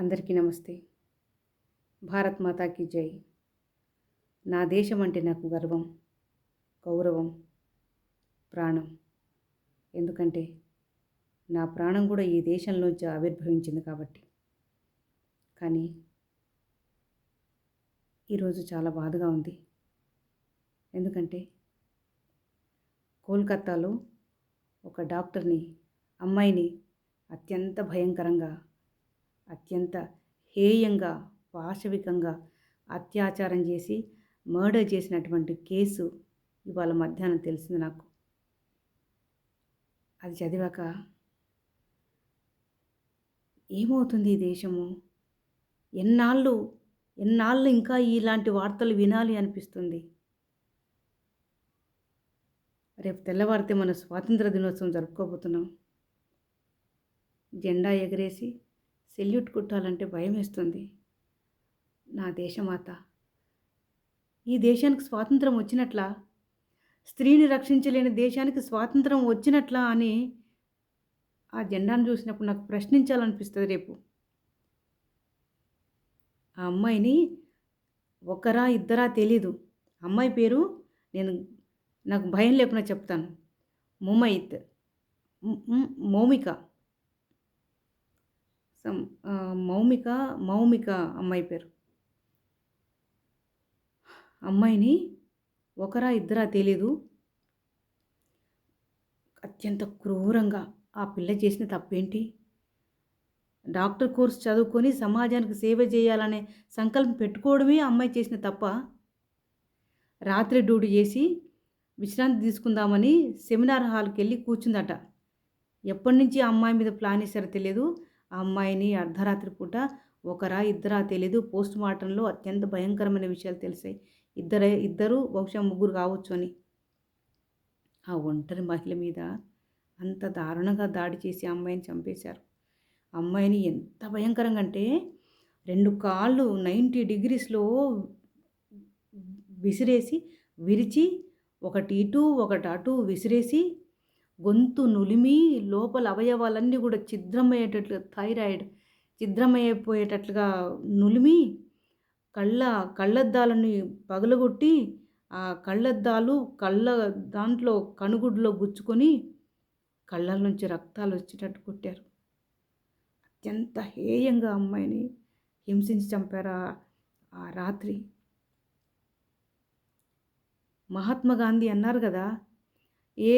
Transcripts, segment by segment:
అందరికీ నమస్తే. భారత్ మాతాకి జై. నా దేశం అంటే నాకు గర్వం గౌరవం ప్రాణం. ఎందుకంటే నా ప్రాణం కూడా ఈ దేశంలోంచి ఆవిర్భవించింది కాబట్టి. కానీ ఈరోజు చాలా బాధగా ఉంది. ఎందుకంటే కోల్కత్తాలో ఒక డాక్టర్ని అమ్మాయిని అత్యంత భయంకరంగా అత్యంత హేయంగా పాశవికంగా అత్యాచారం చేసి మర్డర్ చేసినటువంటి కేసు ఇవాళ మధ్యాహ్నం తెలిసింది నాకు. అది చదివాక ఏమవుతుంది ఈ దేశము? ఎన్నాళ్ళు ఎన్నాళ్ళు ఇంకా ఇలాంటి వార్తలు వినాలి అనిపిస్తుంది? రేపు తెల్లవారితే మన స్వాతంత్ర దినోత్సవం జరుపుకోబోతున్నాం. జెండా ఎగరేసి సెల్యూట్ కుట్టాలంటే భయం వేస్తుంది నా దేశమాత ఈ దేశానికి స్వాతంత్రం వచ్చినట్లా స్త్రీని రక్షించలేని దేశానికి స్వాతంత్రం వచ్చినట్లా అని ఆ జెండాను చూసినప్పుడు నాకు ప్రశ్నించాలనిపిస్తుంది రేపు. ఆ అమ్మాయిని ఒకరా ఇద్దరా తెలీదు. అమ్మాయి పేరు నేను నాకు భయం లేకుండా చెప్తాను. ముమైత్ మౌమిక. మౌమిక మౌమిక అమ్మాయి పేరు. అమ్మాయిని ఒకరా ఇద్దరా తెలీదు. అత్యంత క్రూరంగా ఆ పిల్ల చేసిన తప్పేంటి? డాక్టర్ కోర్స్ చదువుకొని సమాజానికి సేవ చేయాలనే సంకల్పం పెట్టుకోవడమే అమ్మాయి చేసిన తప్ప రాత్రి డ్యూటీ చేసి విశ్రాంతి తీసుకుందామని సెమినార్ హాల్కి వెళ్ళి కూర్చుందట. ఎప్పటి నుంచి ఆ అమ్మాయి మీద ప్లాన్ వేసారో తెలియదు. ఆ అమ్మాయిని అర్ధరాత్రి పూట ఒకరా ఇద్దరా తెలియదు పోస్ట్ మార్టంలో అత్యంత భయంకరమైన విషయాలు తెలిసాయి. ఇద్దరే ఇద్దరు బహుశా ముగ్గురు కావచ్చు అని. ఆ ఒంటరి మహిళ మీద అంత దారుణంగా దాడి చేసి ఆ అమ్మాయిని చంపేశారు. అమ్మాయిని ఎంత భయంకరంగా అంటే రెండు కాళ్ళు నైంటీ డిగ్రీస్లో విసిరేసి విరిచి ఒకటి ఇటు ఒకటి అటు విసిరేసి గొంతు నులిమి లోపల అవయవాలన్నీ కూడా ఛిద్రమయ్యేటట్లు థైరాయిడ్ ఛిద్రమైపోయేటట్లుగా నులిమి కళ్ళ కళ్ళద్దాలని పగలగొట్టి ఆ కళ్ళద్దాలు కళ్ళ దాంట్లో కనుగుడ్లో గుచ్చుకొని కళ్ళ నుంచి రక్తాలు వచ్చేటట్టు కొట్టారు. అత్యంత హేయంగా అమ్మాయిని హింసించి చంపారు ఆ రాత్రి. మహాత్మా గాంధీ అన్నారు కదా ఏ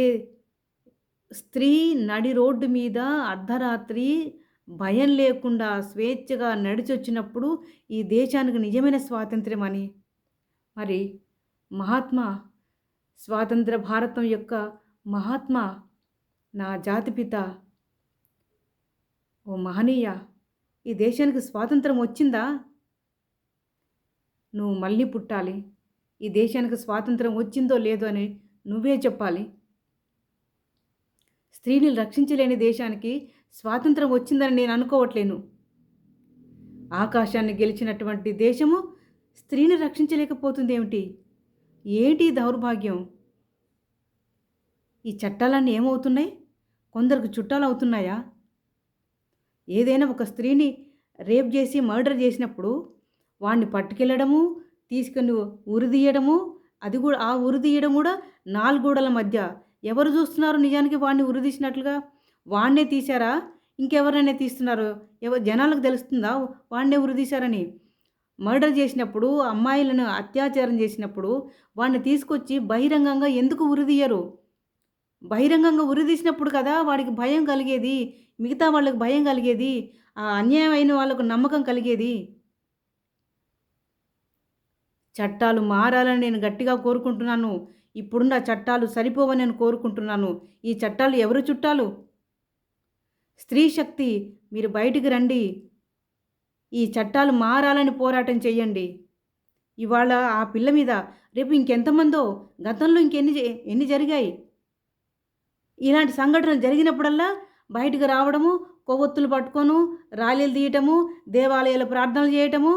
స్త్రీ నడి రోడ్డు మీద అర్ధరాత్రి భయం లేకుండా స్వేచ్ఛగా నడిచొచ్చినప్పుడు ఈ దేశానికి నిజమైన స్వాతంత్ర్యం అని. మరి మహాత్మా స్వాతంత్ర భారతం యొక్క మహాత్మా నా జాతిపిత ఓ మహనీయ ఈ దేశానికి స్వాతంత్రం వచ్చిందా? నువ్వు మళ్ళీ పుట్టాలి. ఈ దేశానికి స్వాతంత్రం వచ్చిందో లేదో అని నువ్వే చెప్పాలి. స్త్రీని రక్షించలేని దేశానికి స్వాతంత్రం వచ్చిందని నేను అనుకోవట్లేను. ఆకాశాన్ని గెలిచినటువంటి దేశము స్త్రీని రక్షించలేకపోతుంది ఏమిటి ఏంటి దౌర్భాగ్యం? ఈ చట్టాలన్నీ ఏమవుతున్నాయి? కొందరికి చుట్టాలు అవుతున్నాయా? ఏదైనా ఒక స్త్రీని రేప్ చేసి మర్డర్ చేసినప్పుడు వాడిని పట్టుకెళ్ళడము తీసుకుని ఉరిదీయడము అది కూడా ఆ ఉరిదీయడం కూడా నాలుగూడల మధ్య ఎవరు చూస్తున్నారు నిజానికి వాడిని ఉరిదీసినట్లుగా వాడినే తీశారా? ఇంకెవరైనా తీస్తున్నారు? ఎవరు జనాలకు తెలుస్తుందా? వాడినే ఉరిదీశారని మర్డర్ చేసినప్పుడు అమ్మాయిలను అత్యాచారం చేసినప్పుడు వాడిని తీసుకొచ్చి బహిరంగంగా ఎందుకు ఉరిదీయరు బహిరంగంగా ఉరిదీసినప్పుడు కదా వాడికి భయం కలిగేది? మిగతా వాళ్ళకి భయం కలిగేది? ఆ అన్యాయం అయిన వాళ్ళకు నమ్మకం కలిగేది? చట్టాలు మారాలని నేను గట్టిగా కోరుకుంటున్నాను. ఇప్పుడున్న చట్టాలు సరిపోవని నేను కోరుకుంటున్నాను. ఈ చట్టాలు ఎవరు చుట్టాలు? స్త్రీ శక్తి మీరు బయటికి రండి. ఈ చట్టాలు మారాలని పోరాటం చేయండి ఇవాళ ఆ పిల్ల మీద రేపు ఇంకెంతమందో గతంలో ఇంకెన్ని ఎన్ని జరిగాయి? ఇలాంటి సంఘటనలు జరిగినప్పుడల్లా బయటకు రావడము కొవ్వొత్తులు పట్టుకోను రాలీలు తీయటము దేవాలయాల ప్రార్థనలు చేయటము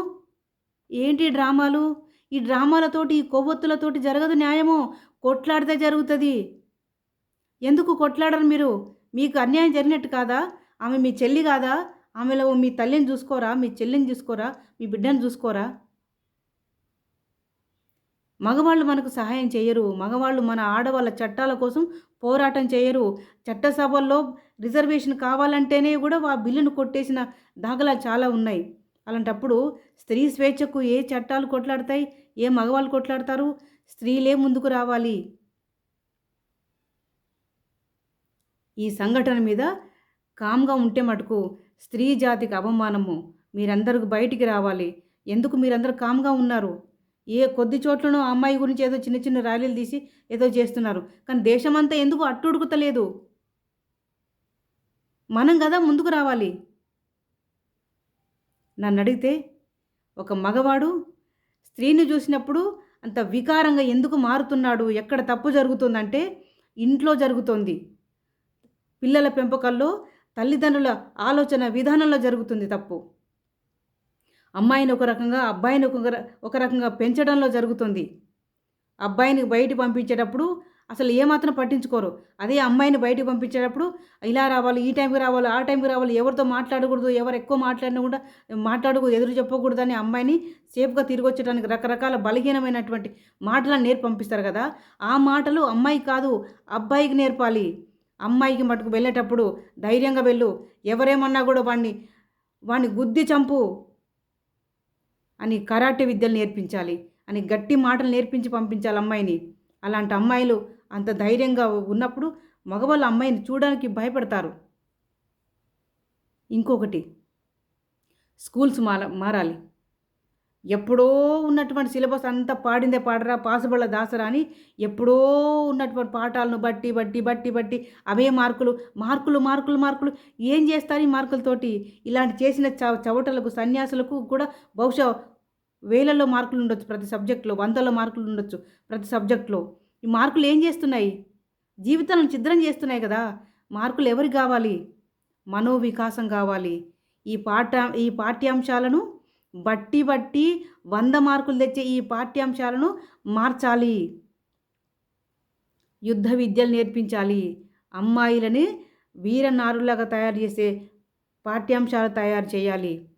ఏంటి డ్రామాలు? ఈ డ్రామాలతోటి ఈ కొవ్వొత్తులతోటి జరగదు న్యాయము. కొట్లాడితే జరుగుతుంది. ఎందుకు కొట్లాడరు మీరు? మీకు అన్యాయం జరిగినట్టు కాదా? ఆమె మీ చెల్లి కాదా? ఆమెలో మీ తల్లిని చూసుకోరా? మీ చెల్లిని చూసుకోరా? మీ బిడ్డను చూసుకోరా? మగవాళ్ళు మనకు సహాయం చేయరు. మగవాళ్ళు మన ఆడవాళ్ళ చట్టాల కోసం పోరాటం చేయరు. చట్టసభల్లో రిజర్వేషన్ కావాలంటేనే కూడా ఆ బిల్లును కొట్టేసిన దాఖలాలు చాలా ఉన్నాయి. అలాంటప్పుడు స్త్రీ స్వేచ్ఛకు ఏ చట్టాలు కొట్లాడతాయి? ఏ మగవాళ్ళు కొట్లాడతారు? స్త్రీలే ముందుకు రావాలి. ఈ సంఘటన మీద కామ్గా ఉంటే మటుకు స్త్రీ జాతికి అవమానము. మీరందరూ బయటికి రావాలి. ఎందుకు మీరందరూ కామ్గా ఉన్నారు? ఏ కొద్ది చోట్లనో అమ్మాయి గురించి ఏదో చిన్న చిన్న ర్యాలీలు తీసి ఏదో చేస్తున్నారు. కానీ దేశమంతా ఎందుకు అట్టుడుకుతలేదు? మనం కదా ముందుకు రావాలి. నన్ను అడిగితే ఒక మగవాడు స్త్రీని చూసినప్పుడు అంత వికారంగా ఎందుకు మారుతున్నాడు? ఎక్కడ తప్పు జరుగుతుందంటే ఇంట్లో జరుగుతోంది. పిల్లల పెంపకంలో తల్లిదండ్రుల ఆలోచన విధానంలో జరుగుతుంది తప్పు. అమ్మాయిని ఒక రకంగా అబ్బాయిని ఒక ఒక రకంగా పెంచడంలో జరుగుతుంది. అబ్బాయిని బయట పంపించేటప్పుడు అసలు ఏమాత్రం పట్టించుకోరు. అదే అమ్మాయిని బయటికి పంపించేటప్పుడు ఇలా రావాలి ఈ టైంకి రావాలి ఆ టైంకి రావాలి ఎవరితో మాట్లాడకూడదు ఎవరు ఎక్కువ మాట్లాడినా కూడా మాట్లాడకూడదు ఎదురు చెప్పకూడదు అని అమ్మాయిని సేఫ్గా తిరిగి వచ్చేటానికి రకరకాల బలహీనమైనటువంటి మాటలను నేర్పి పంపిస్తారు కదా. ఆ మాటలు అమ్మాయి కాదు అబ్బాయికి నేర్పాలి. అమ్మాయికి మటుకు వెళ్ళేటప్పుడు ధైర్యంగా వెళ్ళు. ఎవరేమన్నా కూడా వాడిని వాడిని గుద్ది చంపు అని కరాటే విద్యలు నేర్పించాలి. అని గట్టి మాటలు నేర్పించి పంపించాలి అమ్మాయిని. అలాంటి అమ్మాయిలు అంత ధైర్యంగా ఉన్నప్పుడు మగవాళ్ళ అమ్మాయిని చూడడానికి భయపడతారు. ఇంకొకటి స్కూల్స్ మార మారాలి. ఎప్పుడో ఉన్నటువంటి సిలబస్ అంతా పాడిందే పాడరా పాసుబళ్ళ దాసరా అని ఎప్పుడో ఉన్నటువంటి పాఠాలను బట్టి బట్టి బట్టి బట్టి అవే మార్కులు మార్కులు మార్కులు మార్కులు. ఏం చేస్తారు ఈ మార్కులతోటి? ఇలాంటి చేసిన చ చవటలకు సన్యాసులకు కూడా బహుశా వేలలో మార్కులు ఉండొచ్చు ప్రతి సబ్జెక్టులో వందల మార్కులు ఉండొచ్చు ప్రతి సబ్జెక్టులో. ఈ మార్కులు ఏం చేస్తున్నాయి? జీవితాలను చిద్రం చేస్తున్నాయి కదా. మార్కులు ఎవరికి కావాలి? మనోవికాసం కావాలి. ఈ పాఠ ఈ పాఠ్యాంశాలను బట్టి బట్టి వంద మార్కులు తెచ్చే ఈ పాఠ్యాంశాలను మార్చాలి. యుద్ధ విద్యలు నేర్పించాలి. అమ్మాయిలని వీరనారులాగా తయారు చేసే పాఠ్యాంశాలు తయారు చేయాలి.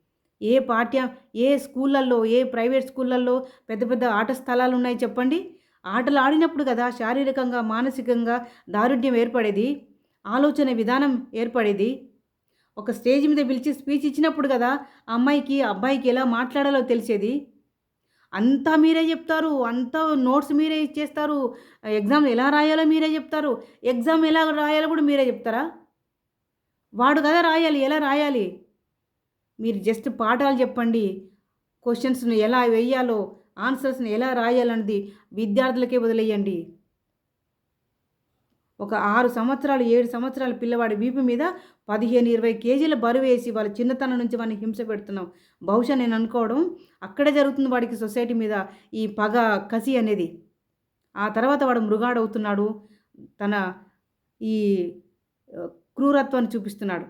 ఏ పాఠ్య ఏ స్కూళ్ళల్లో ఏ ప్రైవేట్ స్కూళ్ళల్లో పెద్ద పెద్ద ఆట స్థలాలు ఉన్నాయి చెప్పండి? ఆటలు ఆడినప్పుడు కదా శారీరకంగా మానసికంగా దారుఢ్యం ఏర్పడేది ఆలోచన విధానం ఏర్పడేది. ఒక స్టేజ్ మీద పిలిచి స్పీచ్ ఇచ్చినప్పుడు కదా ఆ అమ్మాయికి అబ్బాయికి ఎలా మాట్లాడాలో తెలిసేది. అంతా మీరే చెప్తారు అంతా నోట్స్ మీరే ఇచ్చేస్తారు ఎగ్జామ్ ఎలా రాయాలో మీరే చెప్తారు ఎగ్జామ్ ఎలా రాయాలో కూడా మీరే చెప్తారా? వాడు కదా రాయాలి ఎలా రాయాలి? మీరు జస్ట్ పాఠాలు చెప్పండి క్వశ్చన్స్ను ఎలా వేయాలో ఆన్సర్స్ని ఎలా రాయాలన్నది విద్యార్థులకే వదిలేయండి. ఒక ఆరు సంవత్సరాలు ఏడు సంవత్సరాల పిల్లవాడి వీపు మీద పదిహేను ఇరవై కేజీల బరువు వేసి వాళ్ళ చిన్నతనం నుంచి వాడిని హింస పెడుతున్నాం. బహుశా నేను అనుకోవడం అక్కడే జరుగుతుంది వాడికి సొసైటీ మీద ఈ పగ కసి అనేది. ఆ తర్వాత వాడు మృగాడవుతున్నాడు. తన ఈ క్రూరత్వాన్ని చూపిస్తున్నాడు.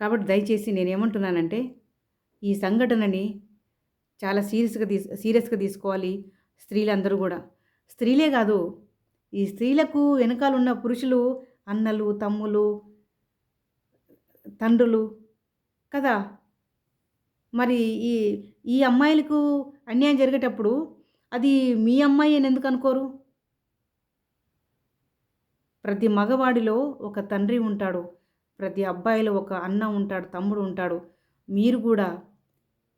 కాబట్టి దయచేసి నేనేమంటున్నానంటే ఈ సంఘటనని చాలా సీరియస్గా తీసు సీరియస్గా తీసుకోవాలి స్త్రీలందరూ కూడా. స్త్రీలే కాదు ఈ స్త్రీలకు వెనకాల ఉన్న పురుషులు అన్నలు తమ్ములు తండ్రులు కదా? మరి ఈ ఈ అమ్మాయిలకు అన్యాయం జరిగేటప్పుడు అది మీ అమ్మాయి అని ఎందుకు అనుకోరు? ప్రతి మగవాడిలో ఒక తండ్రి ఉంటాడు ప్రతి అబ్బాయిలో ఒక అన్న ఉంటాడు తమ్ముడు ఉంటాడు. మీరు కూడా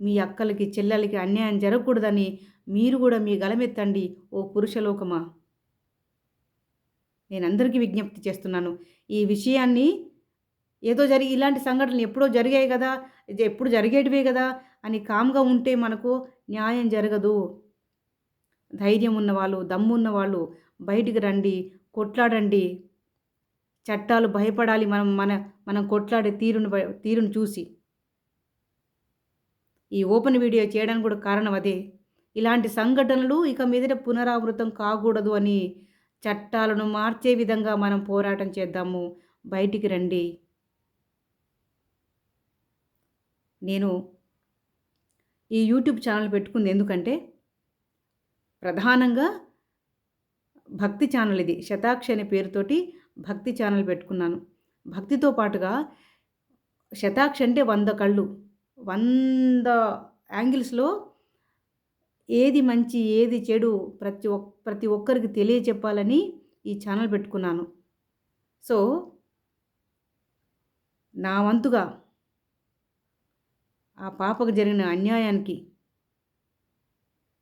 మీ అక్కలకి చెల్లెలకి అన్యాయం జరగకూడదని మీరు కూడా మీ గలమెత్తండి ఓ పురుషలోకమా? నేను అందరికీ విజ్ఞప్తి చేస్తున్నాను. ఈ విషయాన్ని ఏదో జరిగి ఇలాంటి సంఘటనలు ఎప్పుడో జరిగాయి కదా ఇది ఎప్పుడు జరిగేటివే కదా అని కామ్గా ఉంటే మనకు న్యాయం జరగదు. ధైర్యం ఉన్నవాళ్ళు దమ్మున్న వాళ్ళు బయటికి రండి కొట్లాడండి. చట్టాలు భయపడాలి మనం మన మనం కొట్లాడే తీరును తీరును చూసి. ఈ ఓపెన్ వీడియో చేయడానికి కూడా కారణం అదే. ఇలాంటి సంఘటనలు ఇక మీదట పునరావృతం కాకూడదు అని చట్టాలను మార్చే విధంగా మనం పోరాటం చేద్దాము. బయటికి రండి. నేను ఈ యూట్యూబ్ ఛానల్ పెట్టుకుంది ఎందుకంటే ప్రధానంగా భక్తి ఛానల్ ఇది. శతాక్షి అనే పేరుతోటి భక్తి ఛానల్ పెట్టుకున్నాను. భక్తితో పాటుగా శతాక్షి అంటే వంద కళ్ళు. వంద యాంగిల్స్లో ఏది మంచి ఏది చెడు ప్రతి ఒక్ ప్రతి ఒక్కరికి తెలియచెప్పాలని ఈ ఛానల్ పెట్టుకున్నాను. సో నా వంతుగా ఆ పాపకు జరిగిన అన్యాయానికి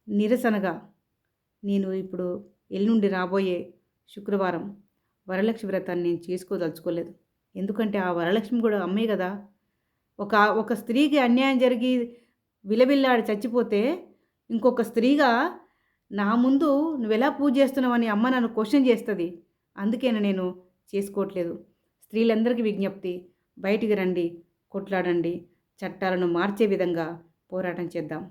నిరసనగా నేను ఇప్పుడు ఎల్లుండి రాబోయే శుక్రవారం వరలక్ష్మి వ్రతాన్ని నేను చేసుకోదలుచుకోలేదు. ఎందుకంటే ఆ వరలక్ష్మి కూడా అమ్మే కదా! ఒక ఒక స్త్రీకి అన్యాయం జరిగి విలవిల్లాడి చచ్చిపోతే ఇంకొక స్త్రీగా నా ముందు నువ్వు ఎలా పూజ చేస్తున్నావని అమ్మ నన్ను క్వశ్చన్ చేస్తుంది. అందుకేనా నేను చేసుకోవట్లేదు. స్త్రీలందరికీ విజ్ఞప్తి బయటికి రండి కొట్లాడండి చట్టాలను మార్చే విధంగా పోరాటం చేద్దాం.